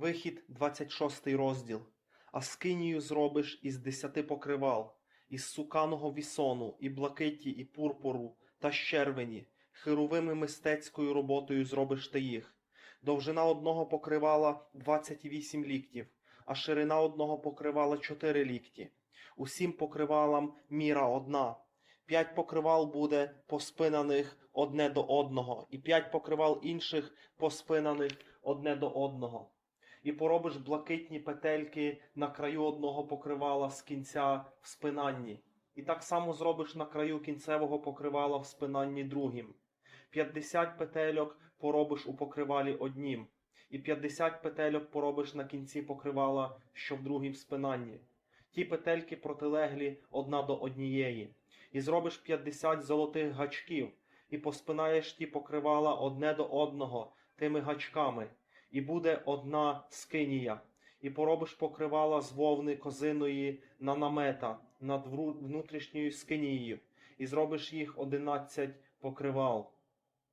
Вихід 26 розділ. А скинію зробиш із десяти покривал, із суканого вісону, і блакиті, і пурпуру, та щервені, херовими мистецькою роботою зробиш ти їх. Довжина одного покривала 28 ліктів, а ширина одного покривала 4 лікті. Усім покривалам міра одна. П'ять покривал буде поспинаних одне до одного, і п'ять покривал інших поспинаних одне до одного. І поробиш блакитні петельки на краю одного покривала з кінця в спинанні. І так само зробиш на краю кінцевого покривала в спинанні другим. 50 петельок поробиш у покривалі однім, і 50 петельок поробиш на кінці покривала, що в другім спинанні. Ті петельки протилеглі одна до однієї. І зробиш 50 золотих гачків, і поспинаєш ті покривала одне до одного тими гачками, і буде одна скинія. І поробиш покривала з вовни козиної на намета над внутрішньою скинією, і зробиш їх 11 покривал.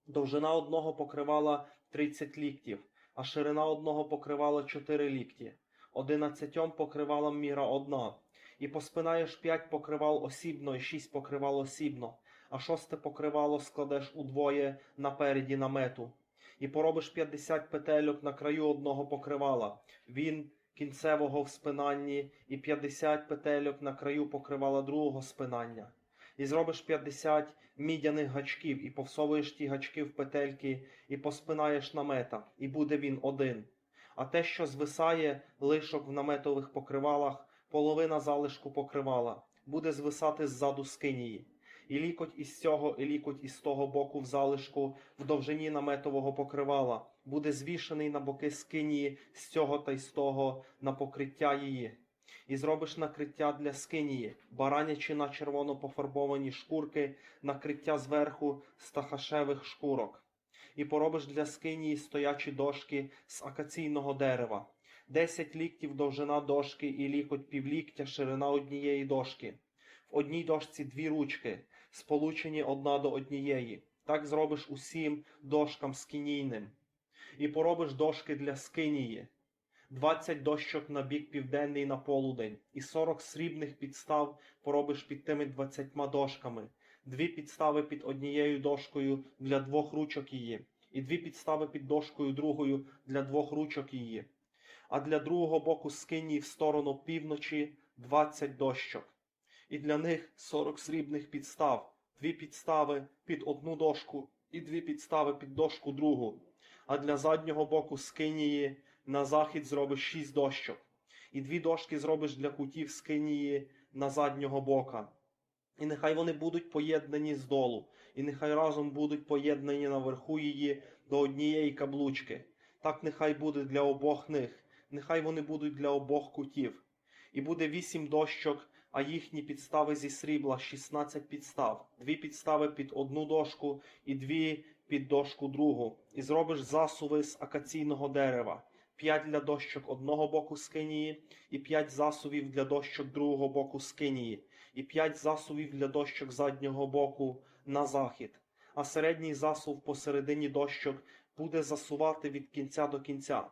Довжина одного покривала 30 ліктів, а ширина одного покривала 4 лікті. Одинадцятьом покривалам міра одна. І поспинаєш п'ять покривал осібно і шість покривал осібно, а шосте покривало складеш удвоє напереді намету. І поробиш 50 петельок на краю одного покривала, він кінцевого в спинанні, і 50 петельок на краю покривала другого спинання. І зробиш 50 мідяних гачків, і повсовуєш ті гачки в петельки, і поспинаєш намета, і буде він один. А те, що звисає лишок в наметових покривалах, половина залишку покривала, буде звисати ззаду скинії. І лікоть із цього, і лікоть із того боку в залишку, в довжині наметового покривала, буде звішений на боки скинії з цього та й з того на покриття її. І зробиш накриття для скинії, баранячи на червоно пофарбовані шкурки, накриття зверху з тахашевих шкурок. І поробиш для скинії стоячі дошки з акаційного дерева. Десять ліктів довжина дошки і лікоть півліктя ширина однієї дошки. В одній дошці дві ручки, сполучені одна до однієї. Так зробиш усім дошкам скинійним. І поробиш дошки для скинії. Двадцять дощок на бік південний на полудень, і сорок срібних підстав поробиш під тими двадцятьма дошками, дві підстави під однією дошкою для двох ручок її, і дві підстави під дошкою другою для двох ручок її. А для другого боку скинії в сторону півночі двадцять дощок. І для них сорок срібних підстав, дві підстави під одну дошку і дві підстави під дошку другу. А для заднього боку скинії на захід зробиш шість дощок, і дві дошки зробиш для кутів скинії на заднього бока. І нехай вони будуть поєднані здолу, і нехай разом будуть поєднані наверху її до однієї каблучки. Так нехай буде для обох них, нехай вони будуть для обох кутів. І буде вісім дощок, а їхні підстави зі срібла 16 підстав, дві підстави під одну дошку і дві під дошку другу. І зробиш засуви з акаційного дерева, п'ять для дощок одного боку скинії, і п'ять засувів для дощок другого боку скинії, і п'ять засувів для дощок заднього боку на захід. А середній засув посередині дощок буде засувати від кінця до кінця.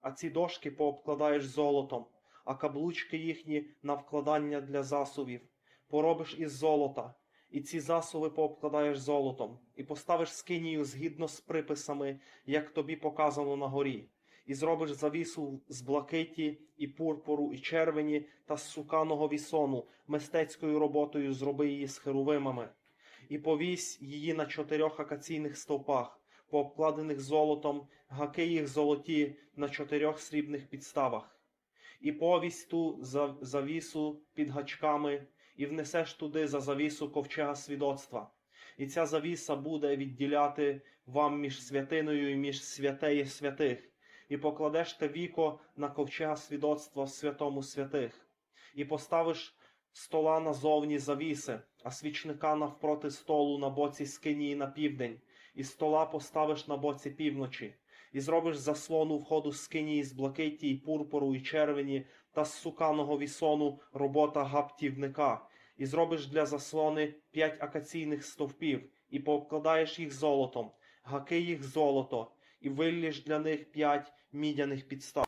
А ці дошки пообкладаєш золотом, а каблучки їхні на вкладання для засувів. Поробиш із золота, і ці засуви пообкладаєш золотом, і поставиш скинію згідно з приписами, як тобі показано на горі, і зробиш завісу з блакиті, і пурпуру, і червені та з суканого вісону, мистецькою роботою зроби її з херувимами, і повісь її на чотирьох акаційних стовпах, пообкладених золотом, гаки їх золоті на чотирьох срібних підставах і повість ту за завісу під гачками, і внесеш туди за завісу ковчега свідоцтва. І ця завіса буде відділяти вам між святиною і між святеє святих, і покладеш те віко на ковчега свідоцтва в святому святих, і поставиш стола назовні завіси, а свічника навпроти столу на боці скинії на південь, і стола поставиш на боці півночі і зробиш заслону входу скині з блакиті, і пурпуру, і червені, та з суканого вісону робота гаптівника, і зробиш для заслони п'ять акаційних стовпів, і пообкладаєш їх золотом, гаки їх золото, і виллєш для них п'ять мідяних підстав.